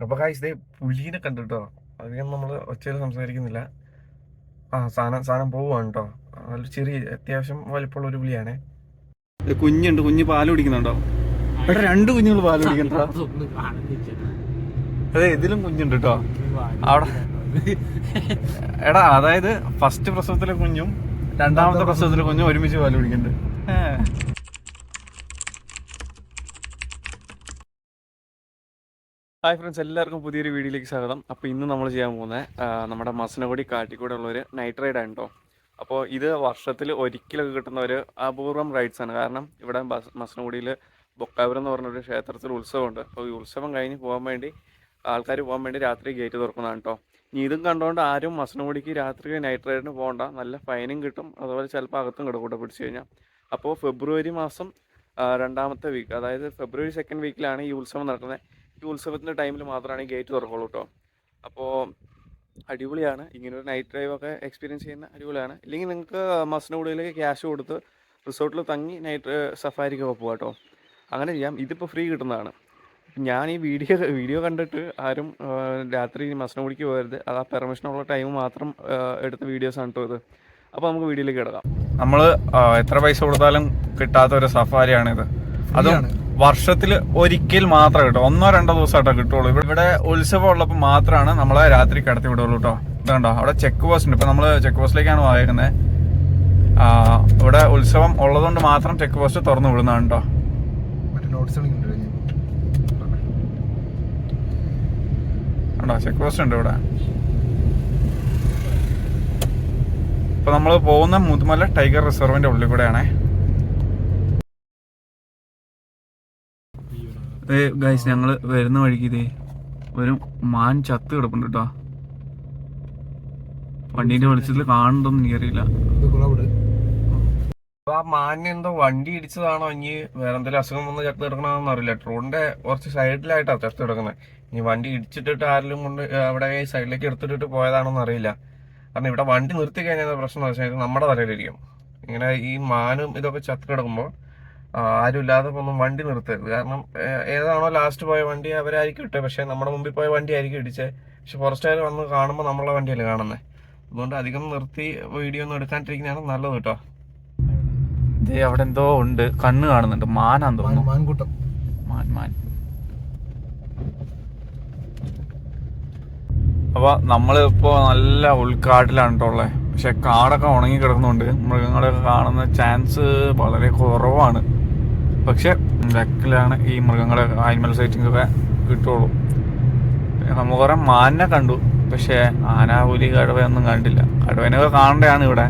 അപ്പൊ ഗായ്സ് ദേ പുലീനെ കണ്ടിട്ടോ? അധികം നമ്മൾ ഒച്ചയിൽ സംസാരിക്കുന്നില്ല. ആ സാധനം സാധനം പോവാണ് കേട്ടോ നല്ല ചെറിയ അത്യാവശ്യം വലിപ്പമുള്ള ഒരു പുലിയാണേ. കുഞ്ഞുണ്ട് കുഞ്ഞ് പാൽ കുടിക്കുന്നുണ്ടോ? എടാ രണ്ട് കുഞ്ഞുങ്ങൾ പാൽ കുടിക്കണ്ടോ? അതെ ഇതിലും കുഞ്ഞുണ്ട് കേട്ടോ അവിടെ എടാ അതായത് ഫസ്റ്റ് പ്രസവത്തിലെ കുഞ്ഞും രണ്ടാമത്തെ പ്രസവത്തിലെ കുഞ്ഞും ഒരുമിച്ച് പാൽ കുടിക്കുന്നുണ്ട് ഏ. ഹായ് ഫ്രണ്ട്സ് എല്ലാവർക്കും പുതിയൊരു വീഡിയോയിലേക്ക് സ്വാഗതം. അപ്പോൾ ഇന്ന് നമ്മൾ ചെയ്യാൻ പോകുന്നത് നമ്മുടെ മസനകുടി കാട്ടിക്കൂടെ ഉള്ള ഒരു നൈറ്റ് റൈഡ് ആണ് കേട്ടോ അപ്പോൾ ഇത് വർഷത്തിൽ ഒരിക്കലൊക്കെ കിട്ടുന്ന ഒരു അപൂർവം റൈഡ്സ് ആണ്. കാരണം ഇവിടെ മസനകുടിയിൽ ബൊക്കാപുരം എന്ന് പറഞ്ഞൊരു ക്ഷേത്രത്തിൽ ഉത്സവമുണ്ട്. അപ്പോൾ ഈ ഉത്സവം കഴിഞ്ഞ് പോകാൻ വേണ്ടി ആൾക്കാർ പോകാൻ വേണ്ടി രാത്രി ഗേറ്റ് തുറക്കുന്നതാണ് കേട്ടോ ഇനി ഇതും കണ്ടുകൊണ്ട് ആരും മസനകുടിക്ക് രാത്രി നൈറ്റ് റൈഡിന് പോകണ്ട. നല്ല ഫൈനും കിട്ടും. അതുപോലെ ചിലപ്പോൾ അകത്തും കിടക്കൂടെ പിടിച്ചു കഴിഞ്ഞാൽ അപ്പോൾ ഫെബ്രുവരി മാസം രണ്ടാമത്തെ വീക്ക് അതായത് ഫെബ്രുവരി സെക്കൻഡ് വീക്കിലാണ് ഈ ഉത്സവം നടക്കുന്നത്. ഈ ഉത്സവത്തിന്റെ ടൈമിൽ മാത്രമാണ് ഈ ഗേറ്റ് തുറക്കുള്ളൂ കേട്ടോ അപ്പോൾ അടിപൊളിയാണ്. ഇങ്ങനെ ഒരു നൈറ്റ് ഡ്രൈവ് ഒക്കെ എക്സ്പീരിയൻസ് ചെയ്യുന്ന അടിപൊളിയാണ്. ഇല്ലെങ്കിൽ നിങ്ങൾക്ക് മസനഗുഡിയിലേക്ക് ക്യാഷ് കൊടുത്ത് റിസോർട്ടിൽ തങ്ങി നൈറ്റ് സഫാരിക്ക് പോകാം കേട്ടോ അങ്ങനെ ചെയ്യാം. ഇതിപ്പോൾ ഫ്രീ കിട്ടുന്നതാണ്. ഞാൻ ഈ വീഡിയോ വീഡിയോ കണ്ടിട്ട് ആരും രാത്രി മസനഗുഡിക്ക് പോകരുത്. അത് ആ പെർമിഷനുള്ള ടൈം മാത്രം എടുത്ത വീഡിയോസ് ആണ് കേട്ടോ ഇത്. അപ്പോൾ നമുക്ക് വീഡിയോയിലേക്ക് കിടക്കാം. നമ്മൾ എത്ര പൈസ കൊടുത്താലും കിട്ടാത്ത ഒരു സഫാരിയാണിത് അതും വർഷത്തിൽ ഒരിക്കൽ മാത്രമേ കിട്ടും. ഒന്നോ രണ്ടോ ദിവസമായിട്ടോ കിട്ടുള്ളൂ. ഇവിടെ ഇവിടെ ഉത്സവം ഉള്ളപ്പോൾ മാത്രമാണ് നമ്മളെ രാത്രി കടത്തി വിടുള്ളൂ കേട്ടോ ഇതുണ്ടോ അവിടെ ചെക്ക് പോസ്റ്റ് ഉണ്ട്. ഇപ്പം നമ്മൾ ചെക്ക് പോസ്റ്റിലേക്കാണ് പോയേക്കുന്നത് ഇവിടെ ഉത്സവം ഉള്ളതുകൊണ്ട് മാത്രം ചെക്ക് പോസ്റ്റ് തുറന്നു വിടുന്നതാണ് കേട്ടോ ഉണ്ടോ ചെക്ക് പോസ്റ്റ് ഉണ്ട് ഇവിടെ. ഇപ്പൊ നമ്മൾ പോകുന്ന മുതുമല ടൈഗർ റിസർവിന്റെ ഉള്ളിൽ കൂടെയാണേ. ഗൈസ് ഞങ്ങൾ വരുന്ന വഴിക്ക് ഇതേ ഒരു മാൻ ചത്ത് കിടപ്പുണ്ട് കേട്ടോ വണ്ടീന്റെ വെളിച്ചത്തിൽ കാണുന്നുണ്ടോന്ന് എനിക്കറിയില്ല. ആ മാനിന് എന്തോ വണ്ടി ഇടിച്ചതാണോ? ഇനി വേറെ എന്തെങ്കിലും അസുഖം വന്ന് ചത്ത് കിടക്കണമെന്ന് അറിയില്ല. റോഡിന്റെ കുറച്ച് സൈഡിലായിട്ടാണ് ചത്ത് കിടക്കുന്നത് ഇനി വണ്ടി ഇടിച്ചിട്ടിട്ട് ആരെങ്കിലും കൊണ്ട് അവിടെ സൈഡിലേക്ക് എടുത്തിട്ടിട്ട് പോയതാണോന്ന് അറിയില്ല. കാരണം ഇവിടെ വണ്ടി നിർത്തി കഴിഞ്ഞാൽ പ്രശ്നം എന്ന് വെച്ചാൽ നമ്മുടെ തലയിലിരിക്കും. ഇങ്ങനെ ഈ മാനും ഇതൊക്കെ ചത്ത് കിടക്കുമ്പോൾ ആരും ഇല്ലാതെ ഒന്നും വണ്ടി നിർത്തരുത്. കാരണം ഏതാണോ ലാസ്റ്റ് പോയ വണ്ടി അവരായിരിക്കും ഇട്ടത്. പക്ഷെ നമ്മുടെ മുമ്പിൽ പോയ വണ്ടി ആയിരിക്കും ഇടിച്ചത് പക്ഷെ ഫോറസ്റ്റുകാർ വന്ന് കാണുമ്പോൾ നമ്മളെ വണ്ടിയല്ലേ കാണുന്നത് അതുകൊണ്ട് അധികം നിർത്തി വീഡിയോ ഒന്നും എടുക്കാണ്ടിരിക്കുന്നതാണ് നല്ലത് കേട്ടോ. ദേ അവിടെ എന്തോ ഉണ്ട്. കണ്ണ് കാണുന്നുണ്ട്. മാനാന്ന് തോന്നുന്നു. മാൻകൂട്ടം. മാൻ മാൻ. അപ്പൊ നമ്മളിപ്പോ നല്ല ഉൾക്കാട്ടിലാണ് കേട്ടോ ഉള്ളത് പക്ഷെ കാടൊക്കെ ഉണങ്ങി കിടക്കുന്നുണ്ട് മൃഗങ്ങളൊക്കെ കാണുന്ന ചാൻസ് വളരെ കുറവാണ്. പക്ഷെ ലക്കിലാണ് ഈ മൃഗങ്ങളെ ആനിമൽ സൈറ്റിംഗ് ഒക്കെ കിട്ടുള്ളൂ. നമുക്ക് കുറെ മാനിനെ കണ്ടു. പക്ഷെ ആന പുലി കടുവയൊന്നും കണ്ടില്ല. കടുവനൊക്കെ കാണേണ്ടതാണ് ഇവിടെ.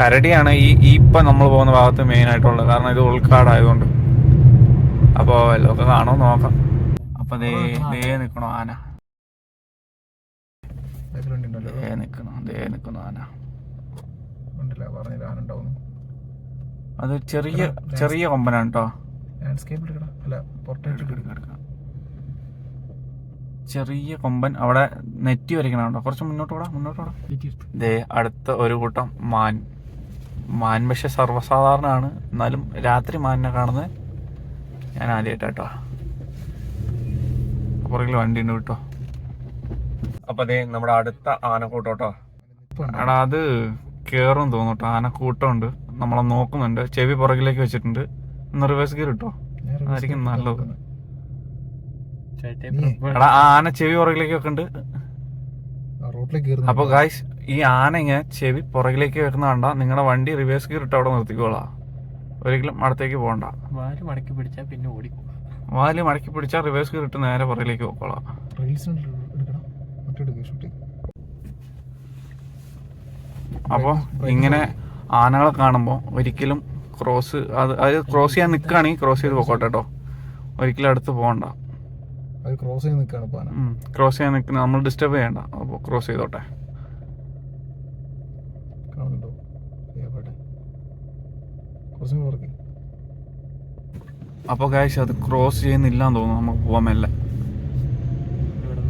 കരടിയാണ് ഈ ഇപ്പം നമ്മൾ പോകുന്ന ഭാഗത്ത് മെയിൻ ആയിട്ടുള്ളത്. കാരണം ഇത് ഉൾക്കാടായതുകൊണ്ട്. അപ്പോൾ വല്ലതൊക്കെ കാണോ നോക്കാം. അപ്പൊ ദേ ദേ നിൽക്കണോ ആന. ദേ നിൽക്കണോ ദേ നിൽക്കണോ ആന. പറഞ്ഞില്ല ആന ആനുണ്ടാവും അത് ചെറിയ ചെറിയ കൊമ്പനാണ് കേട്ടോ ലാൻഡ്സ്കേപ്പ് അല്ല ചെറിയ കൊമ്പൻ അവിടെ നെറ്റി വരയ്ക്കണം കേട്ടോ കുറച്ച് മുന്നോട്ട് പോടാ മുന്നോട്ട് പോടാ. ദേ അടുത്ത ഒരു കൂട്ടം മാൻ. മാൻ പക്ഷെ സർവസാധാരണമാണ് എന്നാലും രാത്രി മാനിനെ കാണുന്നത് ഞാൻ ആദ്യമായിട്ടാട്ടോ പുറകിൽ വണ്ടി ഉണ്ട് കേട്ടോ അപ്പൊ അതെ നമ്മുടെ അടുത്ത ആനക്കൂട്ടോട്ടോ എടാ അത് കേറും തോന്നുട്ടോ ആനക്കൂട്ടമുണ്ട് നമ്മളെ നോക്കുന്നുണ്ട്. ചെവി പുറകിലേക്ക് വെച്ചിട്ടുണ്ട്. ഒന്ന് റിവേഴ്സ് ഗിയർ കിട്ടോ അതായിരിക്കും നല്ലത്. എടാ ആ ആന ചെവി പുറകിലേക്ക് വെക്കുന്നുണ്ട് അപ്പൊ ഗായ്സ് ഈ ആന ഇങ്ങനെ ചെവി പുറകിലേക്ക് വെക്കുന്ന കണ്ട നിങ്ങളുടെ വണ്ടി റിവേഴ്സ് ഗിയർ ഇട്ട് അവിടെ നിർത്തിക്കോളാം. ഒരിക്കലും അടുത്തേക്ക് പോകണ്ട. വാൽ മടക്കി പിടിച്ചാ പിന്നെ ഓടിക്കും. വാൽ മടക്കി പിടിച്ചാൽ റിവേഴ്സ് ഗിയർ ഇട്ട് നേരെ പുറകിലേക്ക് ഷൂട്ടിങ് അപ്പോൾ ഇങ്ങനെ ആനകളെ കാണുമ്പോൾ ഒരിക്കലും ക്രോസ് അത് അത് ക്രോസ് ചെയ്യാൻ നിൽക്കുകയാണെങ്കിൽ ക്രോസ് ചെയ്ത് പോക്കോട്ടെ കേട്ടോ ഒരിക്കലും അടുത്ത് പോകണ്ട. അത് ക്രോസ് ചെയ്ത് നിൽക്കുകയാണ് പാന ക്രോസ് ചെയ്യാൻ നിൽക്കുന്ന നമ്മൾ ഡിസ്റ്റർബ് ചെയ്യണ്ട. അപ്പോൾ ക്രോസ് ചെയ്തോട്ടെ. അപ്പോൾ കാശ് അത് ക്രോസ് ചെയ്യുന്നില്ല എന്ന് തോന്നുന്നു. നമുക്ക് പോകാൻ മെല്ലെ ഇവിടെ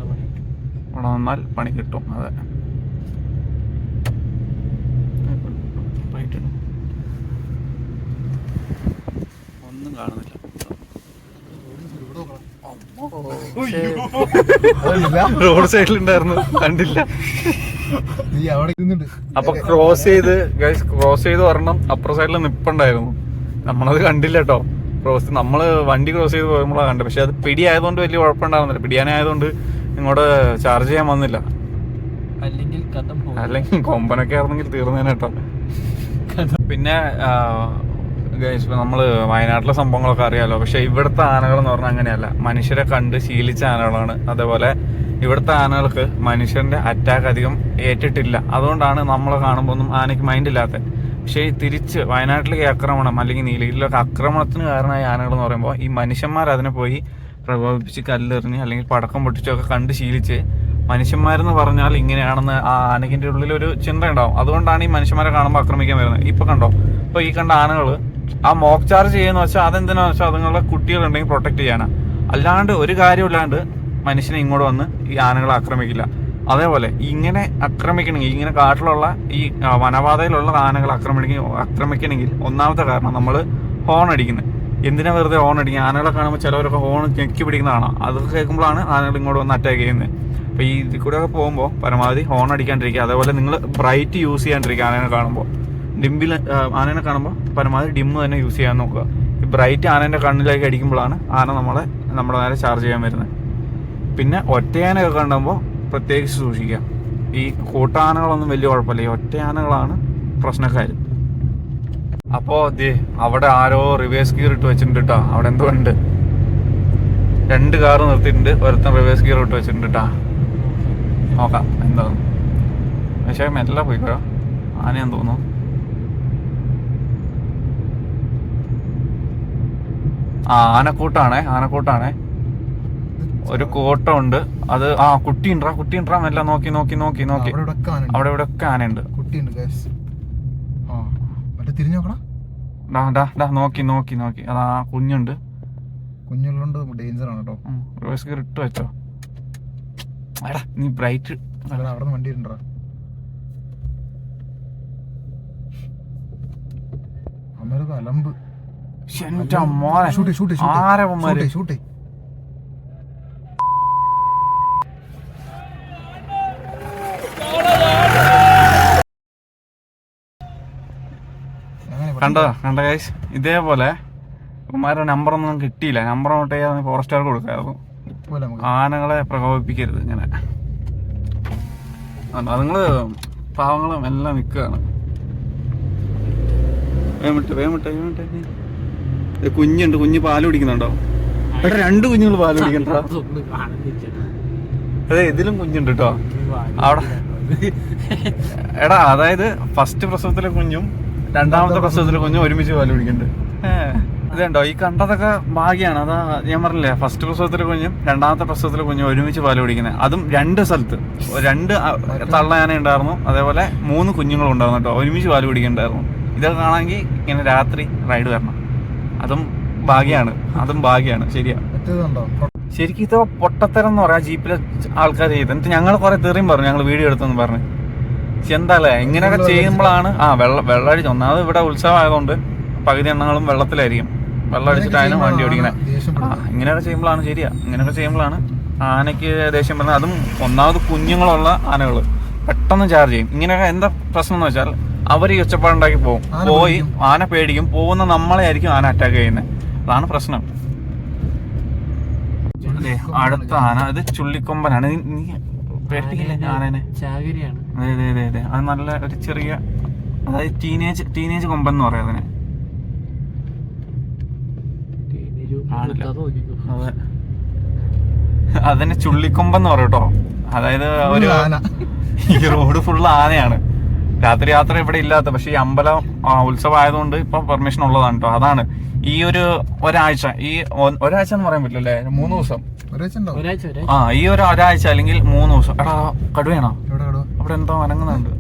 അവിടെ നിന്നാൽ പണി കിട്ടും. അതെ. ഒന്നും കാണുന്നില്ല. റോഡ് സൈഡിലുണ്ടായിരുന്നു കണ്ടില്ല. നീ അവിടെ ഇരുന്നുണ്ട് അപ്പൊ ക്രോസ് ചെയ്ത് ഗൈസ് ക്രോസ് ചെയ്ത് വരണം. അപ്പുറ സൈഡിൽ നിപ്പുണ്ടായിരുന്നു. നമ്മളത് കണ്ടില്ല കേട്ടോ ക്രോസ് നമ്മൾ വണ്ടി ക്രോസ് ചെയ്ത് പോകുമ്പോഴാണ് കണ്ടത്. പക്ഷെ അത് പിടിയായതുകൊണ്ട് വലിയ കുഴപ്പമുണ്ടാകുന്നില്ല പിടിയാനായതുകൊണ്ട് ഇങ്ങോട്ട് ചാർജ് ചെയ്യാൻ വന്നില്ല. അല്ലെങ്കിൽ കഥം പോകും. അല്ലെങ്കിൽ കൊമ്പനൊക്കെ ആയിരുന്നെങ്കിൽ തീർന്നേനെ കേട്ടോ പിന്നെ ഗൈസ് ഇപ്പോൾ നമ്മൾ വയനാട്ടിലെ സംഭവങ്ങളൊക്കെ അറിയാമല്ലോ പക്ഷെ ഇവിടുത്തെ ആനകൾ എന്ന് പറഞ്ഞാൽ അങ്ങനെയല്ല. മനുഷ്യരെ കണ്ട് ശീലിച്ച ആനകളാണ്. അതേപോലെ ഇവിടുത്തെ ആനകൾക്ക് മനുഷ്യന്റെ അറ്റാക്ക് അധികം ഏറ്റിട്ടില്ല. അതുകൊണ്ടാണ് നമ്മളെ കാണുമ്പോൾ ഒന്നും ആനയ്ക്ക് മൈൻഡ് ഇല്ലാത്തത് പക്ഷേ തിരിച്ച് വയനാട്ടിലേക്ക് ആക്രമണം അല്ലെങ്കിൽ നീലഗിരിയിലൊക്കെ ആക്രമണത്തിന് കാരണമായ ആനകൾ എന്ന് പറയുമ്പോൾ ഈ മനുഷ്യന്മാർ അതിനെ പോയി പ്രകോപിപ്പിച്ച് കല്ലെറിഞ്ഞ് അല്ലെങ്കിൽ പടക്കം പൊട്ടിച്ചൊക്കെ കണ്ട് ശീലിച്ച് മനുഷ്യന്മാരെന്ന് പറഞ്ഞാൽ ഇങ്ങനെയാണെന്ന് ആ ആനക്കിന്റെ ഉള്ളിൽ ഒരു ചിന്ത ഉണ്ടാവും. അതുകൊണ്ടാണ് ഈ മനുഷ്യന്മാരെ കാണുമ്പോൾ ആക്രമിക്കാൻ വരുന്നത്. ഇപ്പൊ കണ്ടോ? ഇപ്പൊ ഈ കണ്ട ആനകൾ ആ മോക്ക് ചാർജ് ചെയ്യുന്ന വെച്ചാൽ അതെന്തിനാ വെച്ചാൽ അതുങ്ങളുടെ കുട്ടികളുണ്ടെങ്കിൽ പ്രൊട്ടക്ട് ചെയ്യാനാ. അല്ലാണ്ട് ഒരു കാര്യമില്ലാണ്ട് മനുഷ്യനെ ഇങ്ങോട്ട് വന്ന് ഈ ആനകളെ ആക്രമിക്കില്ല. അതേപോലെ ഇങ്ങനെ ആക്രമിക്കണമെങ്കിൽ ഇങ്ങനെ കാട്ടിലുള്ള ഈ വനപാതയിലുള്ള ആനകൾ ആക്രമിക്കണമെങ്കിൽ ആക്രമിക്കണമെങ്കിൽ ഒന്നാമത്തെ കാരണം നമ്മൾ ഹോൺ അടിക്കുന്നത്. എന്തിനാ വെറുതെ ഹോൺ അടിക്കുക? ആനകളെ കാണുമ്പോൾ ചിലവരൊക്കെ ഹോൺ ഞെക്കി പിടിക്കുന്നതാണ് അത് കേൾക്കുമ്പോഴാണ് ആനകൾ ഇങ്ങോട്ട് വന്ന് അറ്റാക്ക് ചെയ്യുന്നത്. അപ്പോൾ ഈ ഇതിൽ കൂടെ പോകുമ്പോൾ പരമാവധി ഹോൺ അടിക്കാണ്ടിരിക്കുക. അതേപോലെ നിങ്ങൾ ബ്രൈറ്റ് യൂസ് ചെയ്യാണ്ടിരിക്കുക ആനകളെ കാണുമ്പോൾ. ഡിമ്പിൽ ആനനെ കാണുമ്പോൾ പരമാവധി ഡിമ്മ് തന്നെ യൂസ് ചെയ്യാൻ നോക്കുക. ഈ ബ്രൈറ്റ് ആനേന്റെ കണ്ണിലേക്ക് അടിക്കുമ്പോഴാണ് ആന നമ്മളെ നമ്മുടെ നേരെ ചാർജ് ചെയ്യാൻ വരുന്നത്. പിന്നെ ഒറ്റയാനൊക്കെ കണ്ടുമ്പോൾ പ്രത്യേകിച്ച് സൂക്ഷിക്കുക. ഈ കൂട്ടാനകളൊന്നും വലിയ കുഴപ്പമില്ല. ഈ ഒറ്റയാനകളാണ് പ്രശ്നക്കാർ അപ്പോൾ ദേ അവിടെ ആരോ റിവേഴ്സ് ഗിയർ ഇട്ട് വെച്ചിട്ടുണ്ട് കേട്ടോ അവിടെ എന്തോ ഉണ്ട്. രണ്ട് കാർ നിർത്തിയിട്ടുണ്ട്. ഒരുത്തൻ റിവേഴ്സ് ഗിയർ ഇട്ട് വെച്ചിട്ടുണ്ട് കേട്ടോ നോക്കാം എന്താ പക്ഷേ മെല്ലെ പോയിക്കോ ആനയാന്ന് തോന്നുന്നു. ആ ആനക്കൂട്ടാണേ ആനക്കൂട്ടാണേ. ഒരു കോട്ടമുണ്ട്. അത് ആ കുട്ടിയുണ്ടാ കുട്ടിയുണ്ടാ എല്ലാം നോക്കി നോക്കി നോക്കി നോക്കി. അവിടെ ഇവിടെ ഒക്കെ ആനയുണ്ട്. നോക്കി നോക്കി നോക്കി. അതാ കുഞ്ഞുണ്ട്. കുഞ്ഞുള്ളതുകൊണ്ട് ഡേഞ്ചർ ആണ് കേട്ടോ. റിവേഴ്സ് ഇട്ട് വെച്ചോ. എടാ നീ ബ്രൈറ്റ് അവിടെ വണ്ടി ഉണ്ടോ അമ്മേരൊക്കെ അലമ്പ് ഷൂട്ട് ഷൂട്ട് ആരവന്മാര് ഷൂട്ട് കണ്ടോ കണ്ട കേസ് ഇതേപോലെ ഉമ്മാരുടെ നമ്പറൊന്നും കിട്ടിയില്ല. നമ്പർ നോട്ട് ചെയ്യാൻ ഫോറസ്റ്റുകാർക്ക് കൊടുക്കായിരുന്നു. നമുക്ക് ആനകളെ പ്രകോപിപ്പിക്കരുത് ഇങ്ങനെ. അതുങ്ങൾ പാവങ്ങളും എല്ലാം നിൽക്കുകയാണ്. വേമിട്ട് വേമിട്ട് വേമിട്ട് കുഞ്ഞുണ്ട് കുഞ്ഞ് പാൽ കുടിക്കുന്നുണ്ടോ? എടാ രണ്ട് കുഞ്ഞുങ്ങൾ പാൽ കുടിക്കണ്ടോ? അതെ ഇതിലും കുഞ്ഞുണ്ട് കേട്ടോ അവിടെ. എടാ അതായത് ഫസ്റ്റ് പ്രസവത്തിലെ കുഞ്ഞും രണ്ടാമത്തെ പ്രസവത്തിലെ കുഞ്ഞും. ഒരുമിച്ച് പാൽ കുടിക്കുന്നുണ്ട് ഏഹ് ഇതുണ്ടോ? ഈ കണ്ടതൊക്കെ ഭാഗ്യാണ്. അതാ ഞാൻ പറഞ്ഞില്ലേ ഫസ്റ്റ് പ്രസവത്തിലെ കുഞ്ഞും രണ്ടാമത്തെ പ്രസവത്തിലെ കുഞ്ഞും ഒരുമിച്ച് പാൽ കുടിക്കുന്നത്. അതും രണ്ട് സ്ഥലത്ത്. രണ്ട് തള്ളയാന ഉണ്ടായിരുന്നു. അതേപോലെ മൂന്ന് കുഞ്ഞുങ്ങളും ഉണ്ടായിരുന്നു കേട്ടോ ഒരുമിച്ച് പാൽ കുടിക്കുന്നുണ്ടായിരുന്നു ഇതൊക്കെ കാണാമെങ്കിൽ ഇങ്ങനെ രാത്രി റൈഡ് വരണം. അതും ഭാഗ്യാണ്. അതും ഭാഗ്യാണ്. ശരിയാ. ശരിക്കും ഇത് പൊട്ടത്തരം എന്ന് പറയാം. ജീപ്പിലെ ആൾക്കാർ ചെയ്ത്. എന്നിട്ട് ഞങ്ങൾ കുറെ തെറിയും പറഞ്ഞു. ഞങ്ങൾ വീഡിയോ എടുത്തെന്ന് പറഞ്ഞു. എന്താല്ലേ ഇങ്ങനെയൊക്കെ ചെയ്യുമ്പോഴാണ് ആ വെള്ളം വെള്ളമടിച്ച് ഒന്നാമത് ഇവിടെ ഉത്സവം ആയതുകൊണ്ട് പകുതി എണ്ണങ്ങളും വെള്ളത്തിലായിരിക്കും. വെള്ളം അടിച്ചിട്ടായാലും വണ്ടി ഓടിക്കണേ. ആ ഇങ്ങനെയൊക്കെ ചെയ്യുമ്പോഴാണ് ശരിയാ. ഇങ്ങനെയൊക്കെ ചെയ്യുമ്പോഴാണ് ആനയ്ക്ക് ദേഷ്യം വരുന്നത്. അതും ഒന്നാമത് കുഞ്ഞുങ്ങളുള്ള ആനകൾ പെട്ടെന്ന് ചാർജ് ചെയ്യും. ഇങ്ങനെയൊക്കെ എന്താ പ്രശ്നം എന്ന് വെച്ചാൽ അവർ ഈ ഒച്ചപ്പാടുണ്ടാക്കി പോകും. പോയി ആന പേടിക്കും. പോകുന്ന നമ്മളെ ആയിരിക്കും ആന അറ്റാക്ക് ചെയ്യുന്നത് അതാണ് പ്രശ്നം. അടുത്ത ആന. അത് ചുള്ളിക്കൊമ്പനാണ്. നീ- പേടിക്കില്ല ആനനെ? അതെ അതെ അതെ അതെ. നല്ല ഒരു ചെറിയ അതായത് ടീനേജ് ടീനേജ് കൊമ്പൻ എന്ന് പറയാം അതിനെ. അതെ. അതിന് ചുള്ളിക്കൊമ്പെന്ന് പറയും കേട്ടോ. അതായത് ഒരു ആന. ഈ റോഡ് ഫുള്ള് ആനയാണ്. രാത്രി യാത്ര ഇവിടെ ഇല്ലാത്ത പക്ഷെ ഈ അമ്പലം ഉത്സവം ആയതുകൊണ്ട് ഇപ്പൊ പെർമിഷൻ ഉള്ളതാണ് കേട്ടോ അതാണ്. ഈ ഒരു ഒരാഴ്ച ഈ ഒരാഴ്ച എന്ന് പറയാൻ പറ്റില്ലല്ലേ? മൂന്ന് ദിവസം. ആ ഈ ഒരു ഒരാഴ്ച അല്ലെങ്കിൽ മൂന്ന് ദിവസം. എടാ കടുവയാണോ? അവിടെ എന്തോ അനങ്ങുന്നുണ്ട്.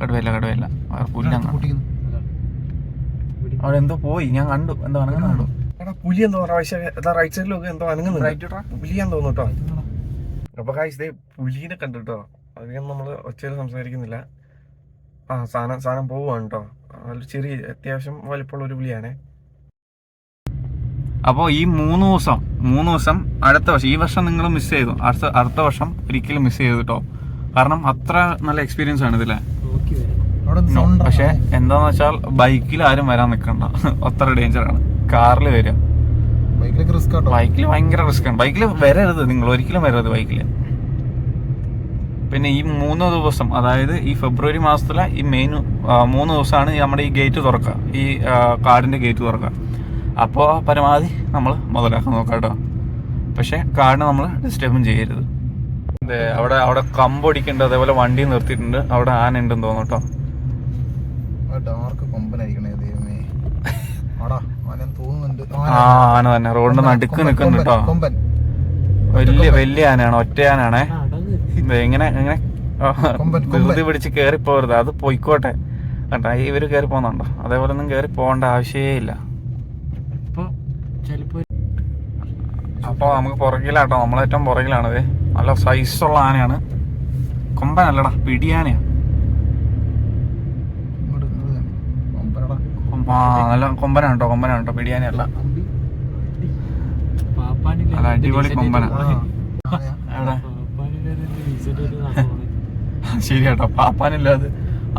കടുവയില്ല കടുവയില്ല. വേറെ പുല്ലാണ് പൊട്ടിക്കുന്നു. അവിടെ എന്തോ പോയി. ഞാൻ കണ്ടു. എന്തോ അനങ്ങുന്നുണ്ടോ. എടാ പുലി എന്തോ റൈറ്റ് സൈഡിലൊക്കെ എന്തോ അനങ്ങുന്നുണ്ട്. പുലിയാന്ന് തോന്നുന്നു കേട്ടോ അപ്പൊ ദേ പുലിനെ കണ്ടു കേട്ടോ അധികം നമ്മൾ ഒച്ചയിൽ സംസാരിക്കുന്നില്ല. ആ സാധനം സാധനം പോവുകയാണ് കേട്ടോ ചെറിയ അത്യാവശ്യം വലിപ്പമുള്ള ഒരു പുലിയാണേ അപ്പോൾ ഈ മൂന്ന് ദിവസം മൂന്ന് ദിവസം അടുത്ത വർഷം ഈ വർഷം നിങ്ങൾ മിസ് ചെയ്തു. അടുത്ത അടുത്ത വർഷം ഒരിക്കലും മിസ് ചെയ്തു കേട്ടോ കാരണം അത്ര നല്ല എക്സ്പീരിയൻസ് ആണ് ഇതിലെ. പക്ഷെ എന്താന്ന് വെച്ചാൽ ബൈക്കിൽ ആരും വരാൻ നിൽക്കണ്ട. അത്ര ഡേഞ്ചർ ആണ്. കാറിൽ വരിക ബൈക്കിൽ ഭയങ്കര റിസ്ക് ആണ്. ബൈക്കിൽ വരരുത് നിങ്ങൾ. ഒരിക്കലും വരരുത് ബൈക്കിൽ പിന്നെ ഈ മൂന്ന് ദിവസം അതായത് ഈ ഫെബ്രുവരി മാസത്തിലെ ഈ മെയിൻ മൂന്ന് ദിവസമാണ് നമ്മുടെ ഈ ഗേറ്റ് തുറക്കുക. ഈ കാടിന്റെ ഗേറ്റ് തുറക്കുക. അപ്പോൾ പരമാവധി നമ്മൾ മുതലാക്കാൻ നോക്കാം കേട്ടോ. പക്ഷെ കാടിനെ നമ്മൾ ഡിസ്റ്റർബും ചെയ്യരുത്. ദേ, അവിടെ അവിടെ കമ്പൊടിക്കുന്നുണ്ട് അതേപോലെ വണ്ടി നിർത്തിയിട്ടുണ്ട്. അവിടെ ആന ഉണ്ടെന്ന് തോന്നുന്നു കേട്ടോ. ഡാർക്ക് കൊമ്പനായിരിക്കണേ ദൈവമേ. ആന തന്നെ. റോഡിന്റെ നടുക്ക് നിൽക്കുന്നുണ്ട് കേട്ടോ. കൊമ്പൻ. വലിയ വലിയ ആനയാണ് ഒറ്റ ആനയാണേ. ആ, അടങ്ങ് ഇത് എങ്ങനെ എങ്ങനെ. ധൃതി പിടിച്ച് കേറി പോരുത് അത് പോയിക്കോട്ടെ. കേട്ടാ ഇവർ കേറി പോകുന്നുണ്ടോ അതേപോലെ ഒന്നും കേറി പോകേണ്ട ആവശ്യമേ ഇല്ല അപ്പോൾ നമുക്ക് പുറകിലാട്ടോ. നമ്മളേറ്റവും പുറകിലാണത് നല്ല സൈസുള്ള ആനയാണ്. കൊമ്പനല്ലടാ പിടിയാനയാ. ഇങ്ങോട്ട് ഇങ്ങോട്ട് തന്നെ. കൊമ്പനടാ. കൊമ്പ- ആ നല്ല കൊമ്പനാണ് കേട്ടോ കൊമ്പനാണ് കേട്ടോ പിടിയാനയല്ല. അടിപൊളി കൊമ്പനാ. ശരി കേട്ടോ. പാപ്പാനില്ലാതെ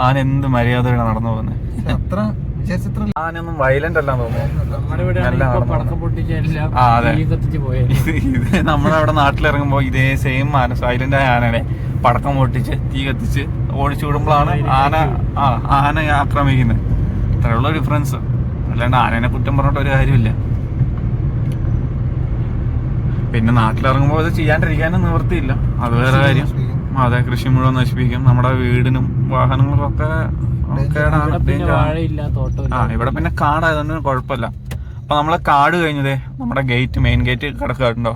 ആന എന്ത് മര്യാദയാണ് നടന്നു പോകുന്നത് അത്ര വിചാരിച്ചത്ര വയലന്റ് അല്ലാന്ന് തോന്നുന്നു. അതെ. അവിടെ നാട്ടിലിറങ്ങുമ്പോ ഇതേ സെയിം ആന സൈലന്റ് ആയ ആനനെ പടക്കം പൊട്ടിച്ച് തീ കത്തിച്ച് ഓടിച്ചു വിടുമ്പോഴാണ് ആന ആ ആന ആക്രമിക്കുന്നത്. അത്രയുള്ള ഡിഫറൻസ് അല്ലാണ്ട് ആനനെ കുറ്റം പറഞ്ഞിട്ട് ഒരു കാര്യമില്ല. പിന്നെ നാട്ടിലിറങ്ങുമ്പോൾ ഇത് ചെയ്യാണ്ടിരിക്കാനും നിവൃത്തിയില്ല. അത് വേറെ കാര്യം. അതെ കൃഷി മുഴുവൻ നശിപ്പിക്കും. നമ്മുടെ വീടിനും വാഹനങ്ങൾക്കൊക്കെ ആ ഇവിടെ പിന്നെ കാടായതുകൊണ്ട് കുഴപ്പമില്ല. അപ്പൊ നമ്മൾ കാട് കഴിഞ്ഞതേ നമ്മുടെ ഗേറ്റ് മെയിൻ ഗേറ്റ് കിടക്കുന്നുണ്ടോ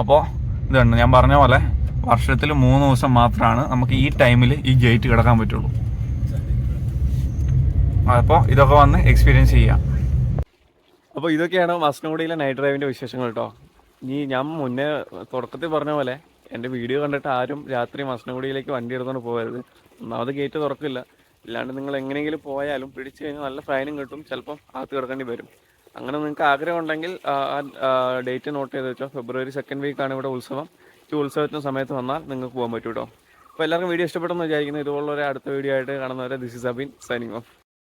അപ്പോൾ ഇതുണ്ട് ഞാൻ പറഞ്ഞ പോലെ വർഷത്തിൽ മൂന്ന് ദിവസം മാത്രമാണ് നമുക്ക് ഈ ടൈമിൽ ഈ ഗേറ്റ് കിടക്കാൻ പറ്റുള്ളൂ. അപ്പോൾ ഇതൊക്കെ വന്ന് എക്സ്പീരിയൻസ് ചെയ്യാം. അപ്പോൾ ഇതൊക്കെയാണ് മസ്നഗുഡിയിലെ നൈറ്റ് ഡ്രൈവിന്റെ വിശേഷങ്ങൾ കേട്ടോ ഇനി ഞാൻ മുന്നേ തുടക്കത്തിൽ പറഞ്ഞ പോലെ എന്റെ വീഡിയോ കണ്ടിട്ട് ആരും രാത്രി മസനഗുഡിയിലേക്ക് വണ്ടി എടുത്തുകൊണ്ട് പോകരുത്. ഒന്നാമത് ഗേറ്റ് തുറക്കില്ല. ഇല്ലാണ്ട് നിങ്ങൾ എങ്ങനെയെങ്കിലും പോയാലും പിടിച്ചു കഴിഞ്ഞാൽ നല്ല ഫൈനും കിട്ടും. ചിലപ്പം അകത്ത് കിടക്കേണ്ടി വരും. അങ്ങനെ നിങ്ങൾക്ക് ആഗ്രഹം ഉണ്ടെങ്കിൽ ഡേറ്റ് നോട്ട് ചെയ്ത് വെച്ചോ. ഫെബ്രുവരി സെക്കൻഡ് വീക്കാണ് ഇവിടെ ഉത്സവം. ഈ ഉത്സവത്തിന് സമയത്ത് വന്നാൽ നിങ്ങൾക്ക് പോകാൻ പറ്റും കേട്ടോ അപ്പോൾ എല്ലാവർക്കും വീഡിയോ ഇഷ്ടപ്പെട്ടെന്ന് വിചാരിക്കുന്നു. ഇതുപോലുള്ള ഒരു അടുത്ത വീഡിയോ ആയിട്ട് കാണുന്നവരെ this is Abin signing off